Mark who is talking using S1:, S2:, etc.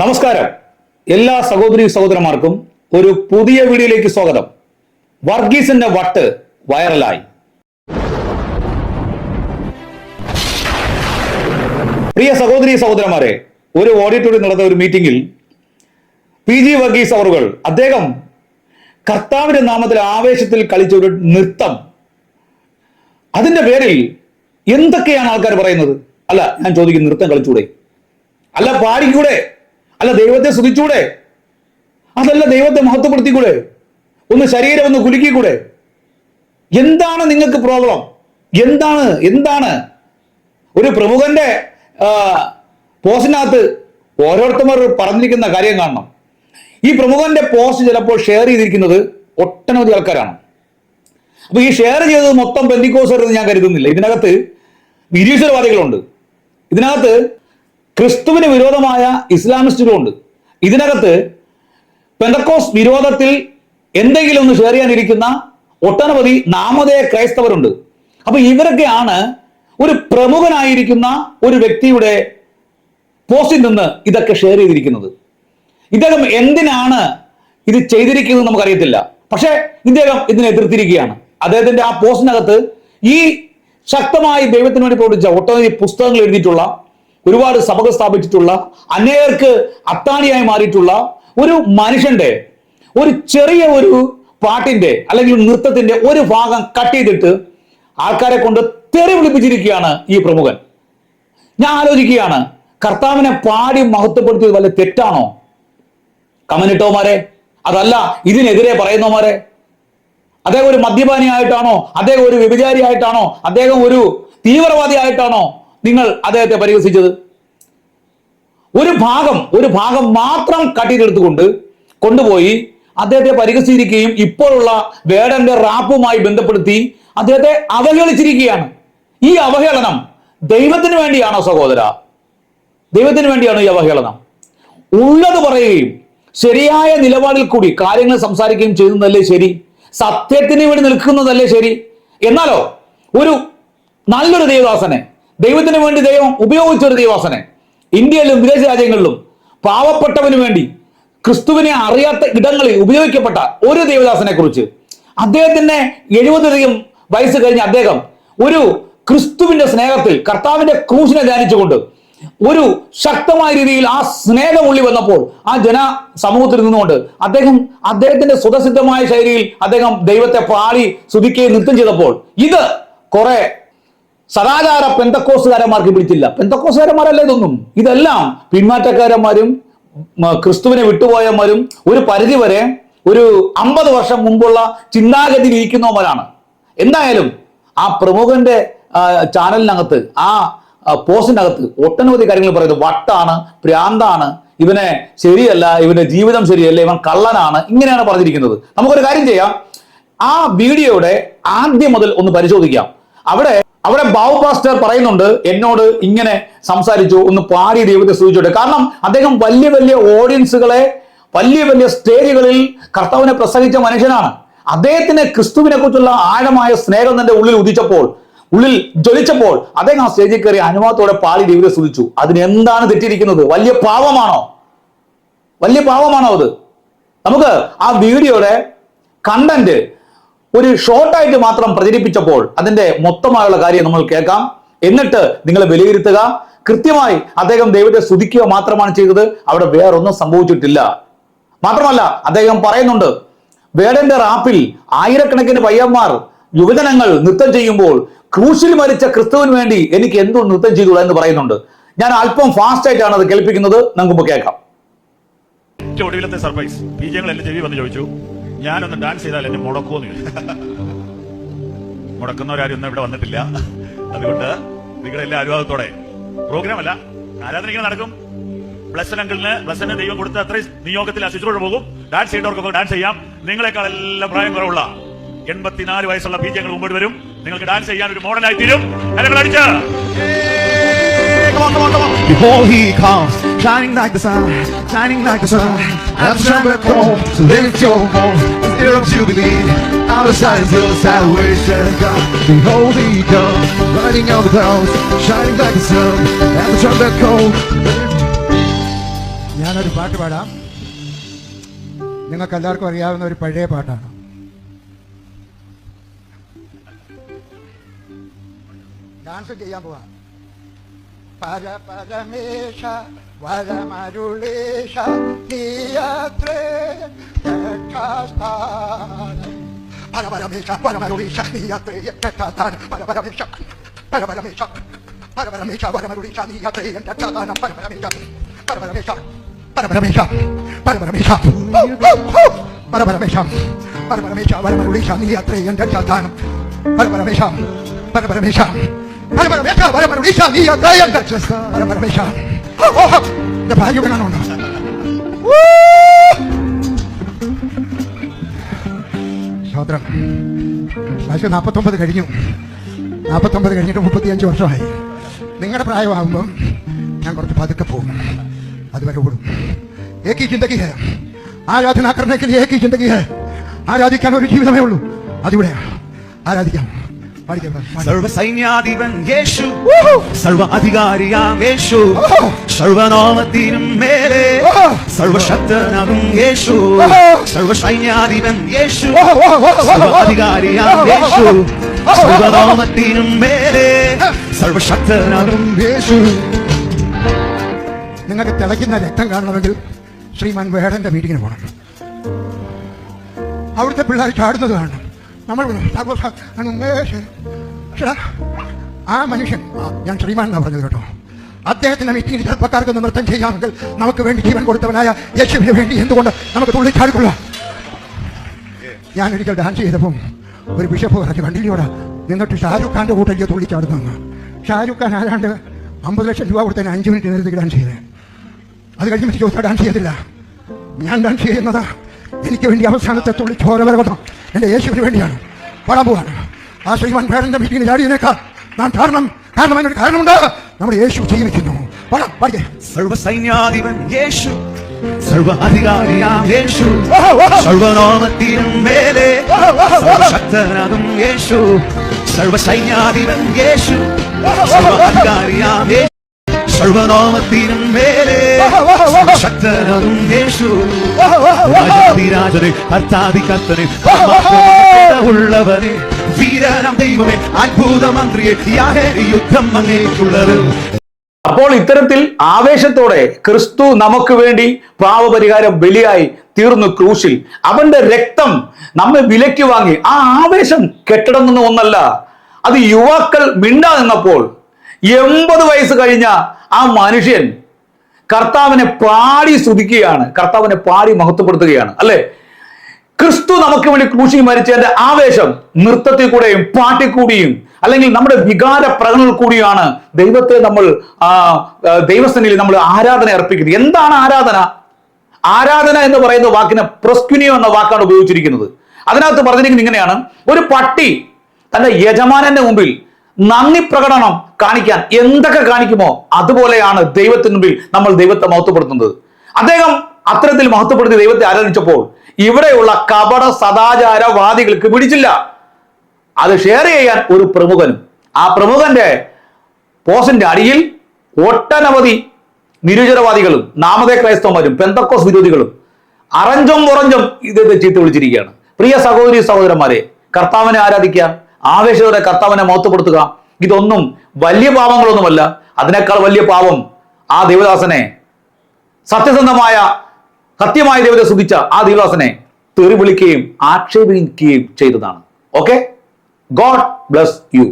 S1: നമസ്കാരം. എല്ലാ സഹോദരി സഹോദരന്മാർക്കും ഒരു പുതിയ വീഡിയോയിലേക്ക് സ്വാഗതം. വർഗീസിന്റെ വട്ട് വൈറലായി. പ്രിയ സഹോദരി സഹോദരന്മാരെ ഒരു ഓഡിറ്റോറിയം നടന്ന ഒരു മീറ്റിംഗിൽ പി ജി വർഗീസ് അവറുകൾ അദ്ദേഹം കർത്താവിന്റെ നാമത്തിൽ ആവേശത്തിൽ കളിച്ച ഒരു നൃത്തം. അതിന്റെ പേരിൽ എന്തൊക്കെയാണ് ആൾക്കാർ പറയുന്നത്? അല്ല ഞാൻ ചോദിക്കും നൃത്തം കളിച്ചൂടെ? അല്ല പാടിക്കൂടെ? അല്ല ദൈവത്തെ സ്തുതിച്ചൂടെ? അതല്ല ദൈവത്തെ മഹത്വപ്പെടുത്തിക്കൂടെ? ഒന്ന് ശരീരം ഒന്ന് കുലുക്കിക്കൂടെ? എന്താണ് നിങ്ങൾക്ക് പ്രോബ്ലം എന്താണ് എന്താണ്? ഒരു പ്രമുഖന്റെ പോസ്റ്റിനകത്ത് ഓരോരുത്തർ പറഞ്ഞിരിക്കുന്ന കാര്യം കാണണം. ഈ പ്രമുഖന്റെ പോസ്റ്റ് ചിലപ്പോൾ ഷെയർ ചെയ്തിരിക്കുന്നത് ഒട്ടനവധി ആൾക്കാരാണ്. അപ്പൊ ഈ ഷെയർ ചെയ്തത് മൊത്തം ബന്ധിക്കോസർ എന്ന് ഞാൻ കരുതുന്നില്ല. ഇതിനകത്ത് നിരീശ്വരവാദികളുണ്ട് ഇതിനകത്ത് ക്രിസ്തുവിന് വിരോധമായ ഇസ്ലാമിസ്റ്റുകളുണ്ട്. ഇതിനകത്ത് പെന്തക്കോസ് വിരോധത്തിൽ എന്തെങ്കിലും ഒന്ന് ഷെയർ ചെയ്യാനിരിക്കുന്ന ഒട്ടനവധി നാമധേയ ക്രൈസ്തവരുണ്ട്. അപ്പൊ ഇവരൊക്കെയാണ് ഒരു പ്രമുഖനായിരിക്കുന്ന ഒരു വ്യക്തിയുടെ പോസ്റ്റിൽ നിന്ന് ഇതൊക്കെ ഷെയർ ചെയ്തിരിക്കുന്നത്. ഇദ്ദേഹം എന്തിനാണ് ഇത് ചെയ്തിരിക്കുന്നത് നമുക്കറിയത്തില്ല. പക്ഷേ ഇദ്ദേഹം ഇതിനെ എതിർത്തിരിക്കുകയാണ്. അദ്ദേഹത്തിന്റെ ആ പോസ്റ്റിനകത്ത് ഈ ശക്തമായി ദൈവത്തിന് വേണ്ടി പ്രവർത്തിച്ച ഒട്ടനവധി പുസ്തകങ്ങൾ എഴുതിയിട്ടുള്ള ഒരുപാട് സഭകൾ സ്ഥാപിച്ചിട്ടുള്ള അനേകർക്ക് അത്താണിയായി മാറിയിട്ടുള്ള ഒരു മനുഷ്യന്റെ ഒരു ചെറിയ ഒരു പാട്ടിന്റെ അല്ലെങ്കിൽ നൃത്തത്തിന്റെ ഒരു ഭാഗം കട്ട് ചെയ്തിട്ട് ആൾക്കാരെ കൊണ്ട് തെറി വിളിപ്പിച്ചിരിക്കുകയാണ് ഈ പ്രമുഖൻ. ഞാൻ ആലോചിക്കുകയാണ് കർത്താവിനെ പാടി മഹത്വപ്പെടുത്തിയത് വല്ല തെറ്റാണോ? കമനിട്ടോമാരെ അതല്ല ഇതിനെതിരെ പറയുന്നവന്മാരെ. അദ്ദേഹം ഒരു മദ്യപാനിയായിട്ടാണോ? അദ്ദേഹം ഒരു വ്യഭിചാരിയായിട്ടാണോ? അദ്ദേഹം ഒരു തീവ്രവാദിയായിട്ടാണോ? നിങ്ങൾ അദ്ദേഹത്തെ പരിഹസിച്ചത്? ഒരു ഭാഗം ഒരു ഭാഗം മാത്രം കട്ടിയിലെടുത്തുകൊണ്ട് കൊണ്ടുപോയി അദ്ദേഹത്തെ പരിഹസിച്ചിരിക്കുകയും ഇപ്പോഴുള്ള വേടന്റെ റാപ്പുമായി ബന്ധപ്പെടുത്തി അദ്ദേഹത്തെ അവഹേളിച്ചിരിക്കുകയാണ്. ഈ അവഹേളനം ദൈവത്തിന് വേണ്ടിയാണോ സഹോദര? ദൈവത്തിന് വേണ്ടിയാണോ ഈ അവഹേളനം? ഉള്ളത് പറയുകയും ശരിയായ നിലപാടിൽ കൂടി കാര്യങ്ങൾ സംസാരിക്കുകയും ചെയ്യുന്നതല്ലേ ശരി? സത്യത്തിന് വേണ്ടി നിൽക്കുന്നതല്ലേ ശരി? എന്നാലോ ഒരു നല്ലൊരു ദൈവദാസനെ ദൈവത്തിന് വേണ്ടി ദൈവം ഉപയോഗിച്ച ഒരു ദൈവാസന ഇന്ത്യയിലും വിദേശ രാജ്യങ്ങളിലും പാവപ്പെട്ടവന് വേണ്ടി ക്രിസ്തുവിനെ അറിയാത്ത ഇടങ്ങളിൽ ഉപയോഗിക്കപ്പെട്ട ഒരു ദേവദാസനെ കുറിച്ച് അദ്ദേഹത്തിന്റെ എഴുപതിലധികം വയസ്സ് കഴിഞ്ഞ അദ്ദേഹം ഒരു ക്രിസ്തുവിന്റെ സ്നേഹത്തിൽ കർത്താവിന്റെ ക്രൂശിനെ ധ്യാനിച്ചുകൊണ്ട് ഒരു ശക്തമായ രീതിയിൽ ആ സ്നേഹം ഉള്ളി വന്നപ്പോൾ ആ ജന സമൂഹത്തിൽ നിന്നുകൊണ്ട് അദ്ദേഹം അദ്ദേഹത്തിന്റെ സ്വതസിദ്ധമായ ശൈലിയിൽ അദ്ദേഹം ദൈവത്തെ പാടി സ്തുതിക്കുകയും നൃത്തം ചെയ്തപ്പോൾ ഇത് കുറെ സദാചാര പെന്തക്കോസുകാരന്മാർക്ക് പിടിച്ചില്ല. പെന്തക്കോസുകാരന്മാരല്ല ഇതൊന്നും. ഇതെല്ലാം പിന്മാറ്റക്കാരന്മാരും ക്രിസ്തുവിനെ വിട്ടുപോയവന്മാരും ഒരു പരിധിവരെ ഒരു അമ്പത് വർഷം മുമ്പുള്ള ചിന്താഗതിയിൽ ഇരിക്കുന്നവന്മാരാണ്. എന്തായാലും ആ പ്രമുഖന്റെ ചാനലിനകത്ത് ആ, പോസ്റ്റിനകത്ത് ഒട്ടനവധി കാര്യങ്ങൾ പറയുന്നത് വട്ടാണ് പ്രാന്താണ് ഇവനെ ശരിയല്ല ഇവന്റെ ജീവിതം ശരിയല്ല ഇവൻ കള്ളനാണ് ഇങ്ങനെയാണ് പറഞ്ഞിരിക്കുന്നത്. നമുക്കൊരു കാര്യം ചെയ്യാം. ആ വീഡിയോയുടെ ആദ്യം മുതൽ ഒന്ന് പരിശോധിക്കാം. അവിടെ അവിടെ ബാബു പാസ്റ്റർ പറയുന്നുണ്ട് എന്നോട് ഇങ്ങനെ സംസാരിച്ചു ഒന്ന് പാടി ദൈവത്തെ സൂചിച്ചോട്ടെ കാരണം അദ്ദേഹം വലിയ വലിയ ഓഡിയൻസുകളെ വലിയ വലിയ സ്റ്റേജുകളിൽ കർത്താവിനെ പ്രസംഗിച്ച മനുഷ്യനാണ്. അദ്ദേഹത്തിന് ക്രിസ്തുവിനെ കുറിച്ചുള്ള ആഴമായ സ്നേഹം തന്റെ ഉള്ളിൽ ഉദിച്ചപ്പോൾ ഉള്ളിൽ ജ്വലിച്ചപ്പോൾ അദ്ദേഹം ആ സ്റ്റേജിൽ കയറി അനുഭവത്തോടെ പാടി ദൈവത്തെ സൂചിച്ചു അതിന് എന്താണ് തെറ്റിയിരിക്കുന്നത്? വലിയ പാവമാണോ വലിയ പാവമാണോ അത്? നമുക്ക് ആ വീഡിയോയുടെ കണ്ടന്റ് ഒരു ഷോർട്ടായിട്ട് മാത്രം പ്രചരിപ്പിച്ചപ്പോൾ അതിന്റെ മൊത്തമായുള്ള കാര്യം നമ്മൾ കേൾക്കാം. എന്നിട്ട് നിങ്ങൾ വിലയിരുത്തുക. കൃത്യമായി അദ്ദേഹം ദൈവത്തെ സ്തുതിക്കുക മാത്രമാണ് ചെയ്തത്. അവിടെ വേറൊന്നും സംഭവിച്ചിട്ടില്ല. മാത്രമല്ല അദ്ദേഹം പറയുന്നുണ്ട് വേടന്റെ റാപ്പിൽ ആയിരക്കണക്കിന് പയ്യന്മാർ യുവജനങ്ങൾ നൃത്തം ചെയ്യുമ്പോൾ ക്രൂശിൽ മരിച്ച ക്രിസ്തുവിന് വേണ്ടി എനിക്ക് എന്തോ നൃത്തം ചെയ്തുകൂടാ എന്ന് പറയുന്നുണ്ട്. ഞാൻ അല്പം ഫാസ്റ്റ് ആയിട്ടാണ് അത് കേൾപ്പിക്കുന്നത്. നമുക്ക് കേൾക്കാം.
S2: സർപ്രൈസ് പി ജെങ്ങൾ എന്റെ ചെവി വന്ന് ചോദിച്ചു. ഞാനൊന്ന് ഡാൻസ് ചെയ്താൽ എന്നെ മുടക്കുമെന്ന് മുടക്കുന്നവരാരും ഒന്നും ഇവിടെ വന്നിട്ടില്ല. അതുകൊണ്ട് നിങ്ങളുടെ എല്ലാ അനുവാദത്തോടെ. പ്രോഗ്രാം അല്ല. ആരാധന ഇങ്ങനെ നടക്കും ബ്ലസ്സൻ അങ്കിളിന് ബ്ലസ്സന് ദൈവം കൊടുത്ത അത്രയും നിയോഗത്തിൽ ആ ശുശ്രൂഷ പോകും. ഡാൻസ് ചെയ്തവർക്കൊക്കെ ഡാൻസ് ചെയ്യാം. നിങ്ങളെക്കാൾ എല്ലാം പ്രായം കുറവുള്ള എൺപത്തിനാല് വയസ്സുള്ള ബീജങ്ങൾ ജെങ്ങൾ മുമ്പോട്ട് വരും. നിങ്ങൾക്ക് ഡാൻസ് ചെയ്യാൻ ഒരു മോഡലായി തീരും. അടിച്ച്. Come on, come on, come on.
S3: Behold, he comes, shining like the sun, shining like the sun. At the trumpet call, so lift your voice, the year of jubilee. Out of sight your salvation God. Behold, he comes, riding on the clouds, shining like the sun. At the trumpet call.
S4: ഞാനൊരു പാട്ട് പാടാം നിങ്ങൾക്ക് എല്ലാവർക്കും അറിയാവുന്ന ഒരു പഴയ പാട്ടാണ് dance ചെയ്യാൻ പോവാ para para mesa, guada marulesa, día tres, casta. Para para mesa, para marulesa, día tres, casta. Para para mesa, para para mesa, para para mesa, guada marulesa, día tres, casta. Para para mesa, para para mesa, para para mesa, para para mesa, para para mesa, para para mesa, guada marulesa, día tres, casta. Para para mesa, para para mesa. കാണുന്നുണ്ടോ സ്തോത്രം വയസ്സ് കഴിഞ്ഞു. നാൽപ്പത്തൊമ്പത് കഴിഞ്ഞിട്ട് മുപ്പത്തിയഞ്ച് വർഷമായി. നിങ്ങളുടെ പ്രായമാകുമ്പം ഞാൻ കുറച്ച് പതുക്കെ പോകും. അതുവരെ ഓടും. ഏകി ചിന്തകി ഹേ. ആരാധന കർണയ്ക്ക് ഏകി ചിന്തകി ഹേ. ആരാധിക്കാൻ ഒരു ജീവിതമേ ഉള്ളൂ. അതിവിടെയാണ് ആരാധിക്കാം.
S3: സർവസൈന്യാധിപൻ യേശു. സർവ അധികാരിയാം യേശു. സർവനാമത്തിനും മേലെ. സർവശക്തനാകും യേശു. സർവസൈന്യാധിപൻ യേശു. സർവ അധികാരിയാം യേശു. സർവനാമത്തിനും മേലെ. സർവശക്തനാകും യേശു.
S4: നിങ്ങൾക്ക് തിളയ്ക്കുന്ന രക്തം കാണണമെങ്കിൽ ശ്രീമാൻ വേടന്റെ മീറ്റിങ്ങിന് പോകണം. അവിടുത്തെ പിള്ളേർ ചാടുന്നത് കാണണം. നമ്മൾ ആ മനുഷ്യൻ ഞാൻ ശ്രീമാൻ എന്നാ പറഞ്ഞത് കേട്ടോ. അദ്ദേഹത്തിന്റെ മീറ്റിംഗിൽ ചെറുപ്പക്കാർക്ക് നൃത്തം ചെയ്യാമെങ്കിൽ നമുക്ക് വേണ്ടി ജീവൻ കൊടുത്തവനായ യേശുവിന് വേണ്ടി എന്തുകൊണ്ട് നമുക്ക് തുള്ളി ഞാൻ ഒരിക്കൽ ഡാൻസ് ചെയ്തപ്പം ഒരു ബിഷപ്പ് പറഞ്ഞു കണ്ടില്ലോടാ നിന്നിട്ട് ഷാരൂഖ് ഖാന്റെ കൂട്ടല്ലേ തുള്ളിച്ചാടുന്നു ഷാരൂഖ് ഖാൻ ആരാണ്ട് അമ്പത് ലക്ഷം രൂപ കൊടുത്തതിന് അഞ്ച് മിനിറ്റ് നേരത്തേക്ക് ഡാൻസ് ചെയ്തത് അത് കഴിഞ്ഞ് ജോസഫ് ഡാൻസ് ചെയ്തില്ല ഞാൻ ഡാൻസ് ചെയ്യുന്നത്. എനിക്ക് വേണ്ടി അവസാനത്തെ തുള്ളി ചോര എന്റെ യേശുവിന് വേണ്ടിയാണ് പാടാൻ പോവാണ് ആ ശ്രീമാൻ പേരന്റെ മീറ്റിംഗിൽ ചാടിയതിനേക്കാൾ നാം കാരണം കാരണം അതിനൊരു കാരണമുണ്ട്. നമ്മുടെ യേശു ജീവിക്കുന്നു. പാടാം പാടിക്കേ.
S3: സർവസൈന്യാധിപൻ യേശു സർവാധികാരിയാം യേശു. സർവനാമത്തിനും മേലെ സർവശക്തനാകും യേശു സർവസൈന്യാധിപൻ യേശു സർവാധികാരിയാം സർവനാമത്തിനും മേലെ ശക്തനും യേശു. രാജാതിരാജനെ കർത്താതി കർത്തനെ ഉള്ളവനെ വീരനം ദൈവമേ അത്ഭുത മന്ത്രിയെ യുദ്ധം അങ്ങേക്കുള്ളത്.
S1: അപ്പോൾ ഇത്തരത്തിൽ ആവേശത്തോടെ ക്രിസ്തു നമുക്ക് വേണ്ടി പാവപരിഹാരം ബലിയായി തീർന്നു ക്രൂശിൽ. അവന്റെ രക്തം നമ്മെ വിലയ്ക്ക് വാങ്ങി. ആ ആവേശം കെട്ടിടങ്ങുന്ന ഒന്നല്ല. അത് യുവാക്കൾ മിണ്ടാ നിന്നപ്പോൾ എൺപത് വയസ്സ് കഴിഞ്ഞ ആ മനുഷ്യൻ കർത്താവിനെ പാടി സ്തുതിക്കുകയാണ്. കർത്താവിനെ പാടി മഹത്വപ്പെടുത്തുകയാണ്. അല്ലെ? ക്രിസ്തു നമുക്ക് വേണ്ടി ക്രൂശി മരിച്ചതിന്റെ ആവേശം നൃത്തത്തിൽ കൂടെയും പാട്ടിൽ കൂടിയും അല്ലെങ്കിൽ നമ്മുടെ വികാര പ്രകടനങ്ങൾ കൂടിയാണ് ദൈവത്തെ നമ്മൾ ആ, നമ്മൾ ആരാധന അർപ്പിക്കുന്നത്. എന്താണ് ആരാധന? ആരാധന എന്ന് പറയുന്ന വാക്കിനെ പ്രസ്ക്യുനിയോ എന്ന വാക്കാണ് ഉപയോഗിച്ചിരിക്കുന്നത്. അതിനകത്ത് പറഞ്ഞിരിക്കുന്നത് ഇങ്ങനെയാണ്. ഒരു പട്ടി തന്റെ യജമാനന്റെ മുമ്പിൽ നന്ദി പ്രകടനം കാണിക്കാൻ എന്തൊക്കെ കാണിക്കുമോ അതുപോലെയാണ് ദൈവത്തിന് മുമ്പിൽ നമ്മൾ ദൈവത്തെ മഹത്വപ്പെടുത്തുന്നത്. അദ്ദേഹം അത്തരത്തിൽ മഹത്വപ്പെടുത്തി ദൈവത്തെ ആരാധിച്ചപ്പോൾ ഇവിടെയുള്ള കപട സദാചാരവാദികൾക്ക് പിടിച്ചില്ല. അത് ഷെയർ ചെയ്യാൻ ഒരു പ്രമുഖനും. ആ പ്രമുഖന്റെ പോസ്റ്റിന്റെ അടിയിൽ ഒട്ടനവധി നിരുചരവാദികളും നാമതേ ക്രൈസ്തവന്മാരും പെന്തക്കോസ് വിരോധികളും അറഞ്ചും ഉറഞ്ചും ഇത് ചീത്ത വിളിച്ചിരിക്കുകയാണ്. പ്രിയ സഹോദരി സഹോദരന്മാരെ കർത്താവിനെ ആരാധിക്കുക ആവേശത്തോടെ കർത്താവിനെ മോത്തപ്പെടുത്തുക ഇതൊന്നും വലിയ പാപങ്ങളൊന്നുമല്ല. അതിനേക്കാൾ വലിയ പാപം ആ ദേവദാസനെ സത്യസന്ധമായ സത്യമായ ദൈവത്തെ സ്തുതിച്ച ആ ദേവദാസനെ തെറി വിളിക്കുകയും ആക്ഷേപിക്കുകയും ചെയ്തതാണ്. Okay God bless you